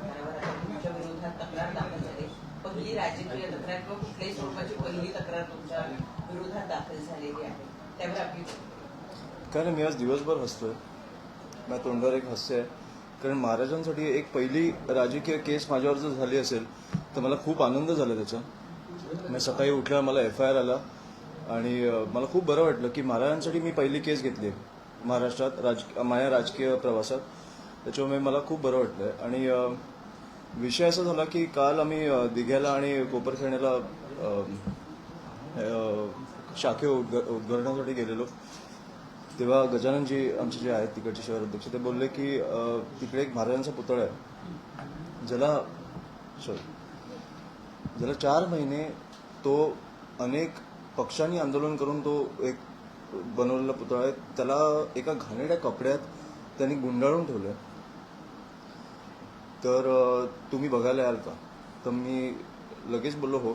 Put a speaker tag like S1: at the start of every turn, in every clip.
S1: विरोधात तक्रार दाखल झाली. पहिली राजकीय तक्रार किंवा कुठल्याही स्वरूपाची पहिली तक्रार तुमच्या विरोधात दाखल झालेली आहे त्यावर आपली
S2: काय नाही मी आज दिवसभर हसतोय. माझ्या तोंडावर एक हास्य आहे. कारण महाराजांसाठी एक पहिली राजकीय केस माझ्यावर जर झाली असेल तर मला खूप आनंद झाला त्याचा. मी सकाळी उठल्यावर मला एफ आय आर आला आणि मला खूप बरं वाटलं की महाराजांसाठी मी पहिली केस घेतली आहे महाराष्ट्रात राज माझ्या राजकीय प्रवासात. त्याच्यामुळे मला खूप बरं वाटलं आणि विषय असा झाला की काल आम्ही दिघ्याला आणि कोपरखेण्याला शाखे उद्घ उद्घाटनासाठी गेलेलो. तेव्हा गजाननजी आमचे जे आहेत तिकडचे शहर अध्यक्ष ते बोलले की तिकडे एक महाराजांचा पुतळा आहे. ज्याला सॉरी ज्याला चार महिने तो अनेक पक्षांनी आंदोलन करून तो एक बनवलेला पुतळा आहे त्याला एका घाणेड्या कपड्यात त्यांनी गुंडाळून ठेवलंय. तर तुम्ही बघायला याल का? तर मी लगेच बोललो हो.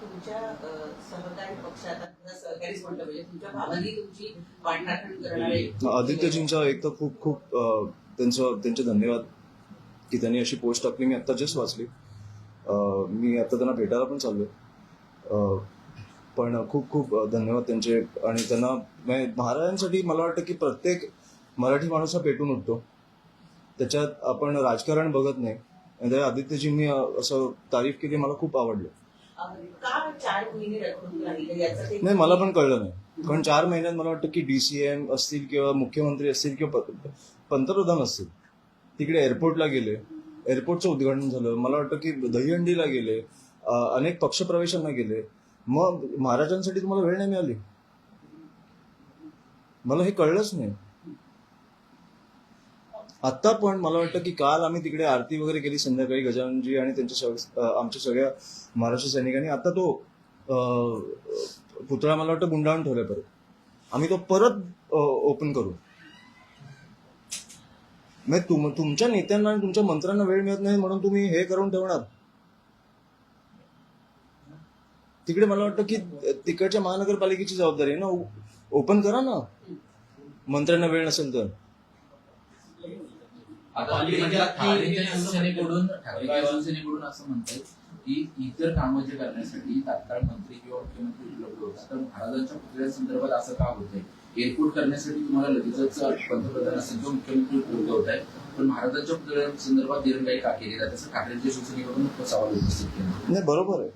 S1: तुमच्या सहकारी पक्षात सहकारीच तुमच्या तुमची करणारे.
S2: आदित्यजींचा एक तर खूप खूप त्यांचं त्यांचे धन्यवाद की त्यांनी अशी पोस्ट टाकली. मी आता जस्ट वाचली. मी आता त्यांना भेटायला पण चाललोय. पण खूप खूप धन्यवाद त्यांचे. आणि त्यांना म्हणजे महाराजांसाठी मला वाटतं की प्रत्येक मराठी माणूस हा पेटून उठतो. त्याच्यात आपण राजकारण बघत नाही. आणि आदित्यजींनी असं तारीफ केली मला खूप आवडलं.
S1: का चार महिने रखडून राहिले? याचं ते
S2: नाही मला पण कळलं नाही. कारण चार महिन्यात मला वाटतं की डीसीएम असतील किंवा मुख्यमंत्री असतील किंवा प- पंतप्रधान असतील. तिकडे एअरपोर्टला गेले. एअरपोर्टचं उद्घाटन झालं. मला वाटतं की दहीहंडीला गेले. अनेक अनेक पक्षप्रवेशांना गेले. मग महाराजांसाठी तुम्हाला वेळ नाही मिळाली? मला हे कळलंच नाही. आता पण मला वाटतं की काल आम्ही तिकडे आरती वगैरे केली संध्याकाळी गजाननजी आणि त्यांच्या आमच्या सगळ्या महाराष्ट्र सैनिकांनी. आता तो पुतळा मला वाटतं गुंडाळून ठेवलाय परत. आम्ही तो परत ओपन करू. म्हणजे तुम तुमच्या नेत्यांना आणि तुमच्या मंत्र्यांना वेळ मिळत नाही म्हणून तुम्ही हे करून ठेवणार. तिकडे मला वाटतं की तिकडच्या महानगरपालिकेची जबाबदारी आहे ना? ओपन करा ना. मंत्र्यांना वेळ नसेल तर.
S3: शिवसेनेकडून ठाकरेच्या शिवसेनेकडून असं म्हणतात की इतर कामं जे करण्यासाठी तात्काळ मंत्री किंवा मुख्यमंत्री उपलब्ध होतात. तर महाराजांच्या पुतळ्यासंदर्भात असं का होतंय? एअरपोर्ट करण्यासाठी तुम्हाला लगेचच पंतप्रधान असेल किंवा मुख्यमंत्री उपलब्ध होत आहे पण महाराजांच्या पुतळ्यासंदर्भात दिरंगाई का केली? जाते असं ठाकरेंच्या शिवसेनेकडून तो सवाल उपस्थित केला.
S2: नाही बरोबर आहे.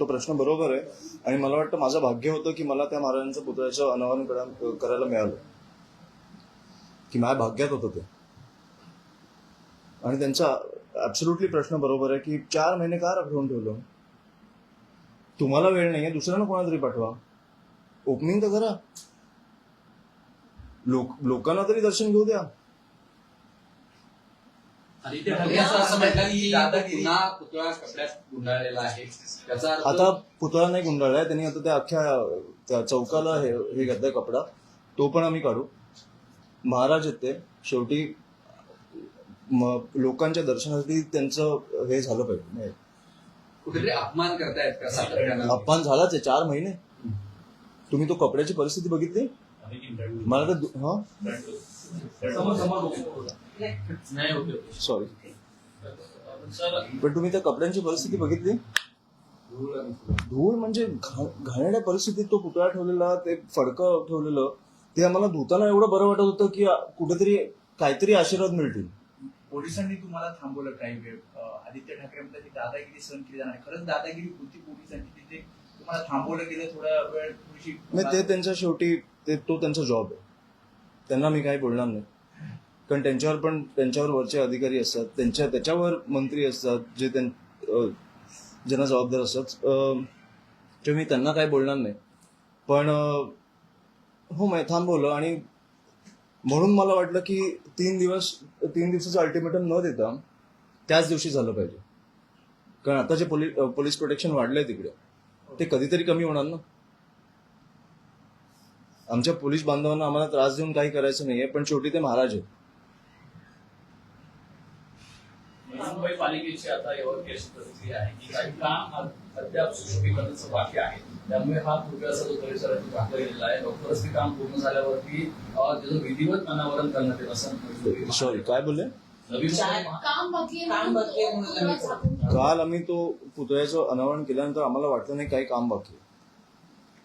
S2: तो प्रश्न बरोबर आहे. आणि मला वाटतं माझं भाग्य होतं की मला त्या महाराजांच्या पुतळ्याचं अनावरण करा- करायला मिळालं. की माझ्या भाग्यात होतं ते. आणि त्यांचा ऍब्सोल्युटली प्रश्न बरोबर आहे की चार महिने का राखून ठेवलं? तुम्हाला वेळ नाहीये दुसऱ्यानं कोणाला तरी पाठवा. ओपनिंग तर करा. लोक लोकांना तरी दर्शन घेऊ द्या.
S4: आहे.
S2: आता पुतळा नाही गुंडाळलाय त्यांनी आता त्या अख्ख्या त्या चौकाला हे हे घातलाय कपडा. तो पण आम्ही काढू. महाराज आहेत ते शेवटी लोकांच्या दर्शनासाठी त्यांचं हे झालं पाहिजे नाही,
S4: कुठेतरी अपमान करतायत का सातत्यानं?
S2: अपमान झालाच आहे चार महिने. तुम्ही तो कपड्याची परिस्थिती बघितली? मला तर दु- हा? सॉरी
S3: सर
S2: पण तुम्ही त्या कपड्यांची परिस्थिती बघितली? धूळ म्हणजे घा- घाणेरड्या परिस्थितीत तो पुतळा ठेवलेला ते फडकं ठेवलेलं ते आम्हाला धुताना एवढं बरं वाटत होतं की आ- कुठेतरी काहीतरी आशीर्वाद मिळतील.
S5: पोलिसांनी तुम्हाला थांबवलं काही वेळ. आदित्य ठाकरे म्हणतात की दादागिरी सहन केली जाणार खरंच दादागिरी होती पोलिसांची तिथे तुम्हाला थांबवलं गेलं थोडा वेळ थोडीशी
S2: नाही ते त्यांच्या शेवटी ते तो त्यांचा जॉब आहे. त्यांना मी काही बोलणार नाही. कारण त्यांच्यावर पण त्यांच्यावर वरचे अधिकारी असतात त्यांच्या त्याच्यावर मंत्री असतात जे त्यां ज्यांना जबाबदार असतात. ते मी त्यांना काही बोलणार नाही. पण हो मी थांबवलं आणि म्हणून मला वाटलं की तीन दिवस तीन दिवसाचं अल्टिमेटम न देता त्याच दिवशी झालं पाहिजे. कारण आता जे पोलीस पोलीस प्रोटेक्शन वाढलंय तिकडे ते कधीतरी कमी होणार ना? आमच्या पोलीस बांधवांना आम्हाला त्रास देऊन काही करायचं नाहीये पण शेवटी ते महाराज आहेत.
S6: मुंबई पालिकेची आता यावर केस आहे की काही काम अद्याप सुशोभीकरणाचं बाकी आहे त्यामुळे हा पूर्वीचा जो परिसराची भाग गेलेला आहे लवकरच ते काम पूर्ण झाल्यावरती अ, त्याचं विधिवत अनावरण करण्यात येत असं
S2: सॉरी काय बोलले. काल आम्ही तो पुतळ्याचं अनावरण केल्यानंतर आम्हाला वाटलं नाही काही काम बाकी आहे.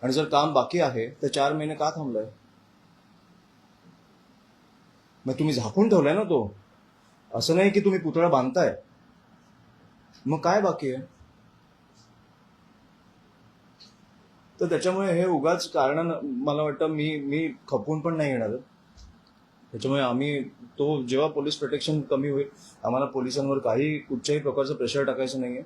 S2: आणि जर काम बाकी आहे तर चार महिने का थांबलाय? मग तुम्ही झाकून ठेवलाय ना तो. असं नाही की तुम्ही पुतळा बांधताय. मग काय बाकी आहे? तर त्याच्यामुळे हे उगाच कारण मला वाटतं मी मी खपून पण नाही येणार. त्याच्यामुळे आम्ही तो जेव्हा पोलीस प्रोटेक्शन कमी होईल आम्हाला पोलिसांवर काही कुठच्याही प्रकारचं प्रेशर टाकायचं नाहीये.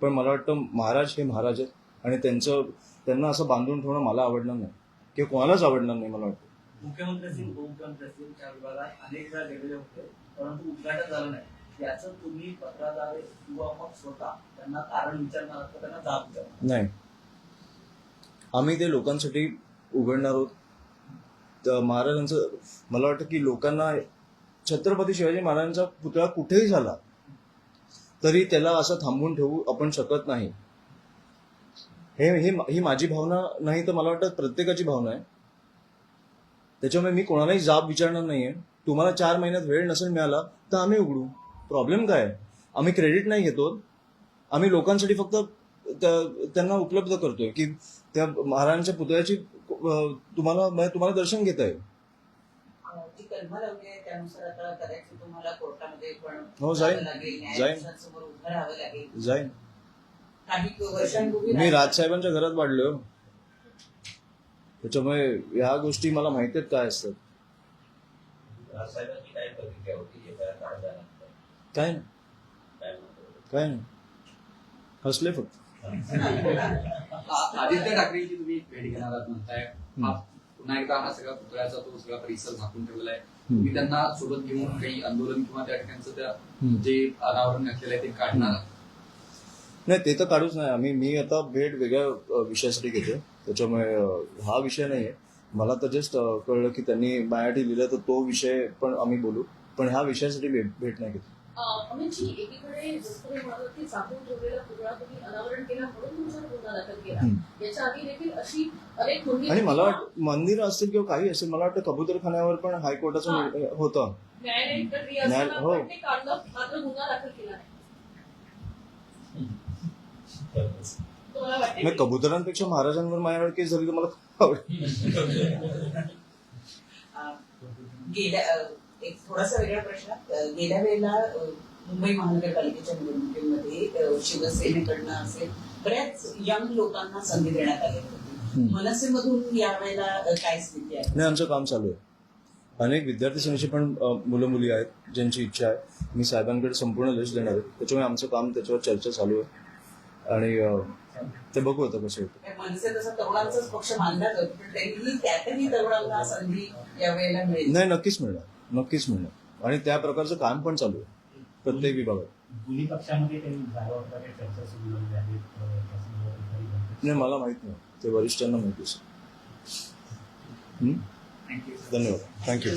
S2: पण मला वाटतं महाराज हे महाराज आहेत आणि त्यांचं त्यांना असं बांधून ठेवणं मला आवडणार नाही. किंवा कोणालाच आवडणार नाही मला वाटतं.
S5: मुख्यमंत्री असतील उपमुख्यमंत्री असतील त्या विभागात अनेकदा गेलेले होते परंतु उद्घाटन झालं नाही. याचं तुम्ही पत्राद्वारे किंवा मग स्वतः त्यांना कारण विचारणार असं त्यांना जाब द्या.
S2: नाही. आम्ही ते लोकांसाठी उघडणार आहोत. तर महाराजांचं मला वाटतं की लोकांना छत्रपती शिवाजी महाराजांचा पुतळा कुठेही झाला तरी त्याला असं थांबवून ठेवू आपण शकत नाही. हे हे ही माझी भावना नाही तर मला वाटतं प्रत्येकाची भावना आहे. त्याच्यामुळे मी कोणालाही जाब विचारणार नाहीये. तुम्हाला चार महिन्यात वेळ नसेल मिळाला तर आम्ही उघडू. प्रॉब्लेम काय आहे? आम्ही क्रेडिट नाही घेतो आम्ही लोकांसाठी फक्त त्यांना उपलब्ध करतोय की त्या महाराजांच्या पुतळ्याची तुम्हाला म्हणजे तुम्हाला दर्शन घेता येईल.
S1: आहे त्यानुसार आता कदाचित तुम्हाला कोर्टामध्ये पण
S2: हो, जाईन. जाईन. जाईन. मी राजसाहेबांच्या घरात वाढलोय. हो. त्याच्यामुळे ह्या गोष्टी मला माहिती आहेत काय असतात.
S4: काय
S2: काय नाही. हसले फक्त.
S4: आदित्य ठाकरेंची तुम्ही भेट घेणार आहात म्हणताय. हा पुन्हा एकदा हा सगळा पुतळ्याचा तो सगळा परिसर झाकून ठेवलेला आहे. तुम्ही त्यांना सोबत घेऊन काही आंदोलन किंवा त्या ठिकाणचं त्या. जे अनावरण घातलेलं आहे ते काढणार?
S2: नाही ते तर काढूच नाही. आम्ही मी आता भेट वेगळ्या विषयासाठी घेतो त्याच्यामुळे हा विषय नाहीये. मला तर जस्ट कळलं की त्यांनी माझ्यासाठी लिहिलं तर तो विषय पण आम्ही बोलू. पण ह्या विषयासाठी भेट भेट नाही घेतली.
S7: अमितजी एकीकडे जसं की झाकून ठेवलेला पुतळा तुम्ही अनावरण केला म्हणून तुमच्यावर गुन्हा दाखल केला. याच्या आधी देखील अशी अनेक मंदिर
S2: आणि मला वाटतं मंदिर असतील किंवा काही असेल मला वाटतं कबूतरखान्यावर पण हायकोर्टाचं होतं.
S7: न्यायालयीन प्रक्रिया
S2: हो.
S7: पण ते काढलं मात्र गुन्हा दाखल केला नाही. तुम्हाला वाटते
S2: नाही कबुतरांपेक्षा महाराजांवर माझ्यावर केस झाली तर मला खूप आवडेल.
S1: एक थोडासा वेगळा प्रश्न. गेल्या वेळेला मुंबई महानगरपालिकेच्या निवडणुकीमध्ये शिवसेनेकडनं असेल बऱ्याच यंग लोकांना संधी देण्यात आली होती. मनसेमधून यावेळेला काय स्थिती आहे?
S2: नाही आमचं काम चालू आहे. अनेक विद्यार्थी सेनेची पण मुलं मुली आहेत ज्यांची इच्छा आहे. मी साहेबांकडे संपूर्ण लिस्ट देणार आहे. त्याच्यामुळे आमचं काम त्याच्यावर चर्चा चालू आहे. आणि ते बघू आता कसं होतं.
S1: कारण मनसे पक्ष मानला जातो
S2: नाही नक्कीच मिळणार. नक्कीच मिळणार आणि त्या प्रकारचं काम पण चालू आहे प्रत्येक विभागात.
S8: दोन्ही पक्षामध्ये काही चर्चा सुरू अं, काही
S2: नाही मला माहीत नाही. ते वरिष्ठांना माहिती असेल. हं? धन्यवाद. थँक्यू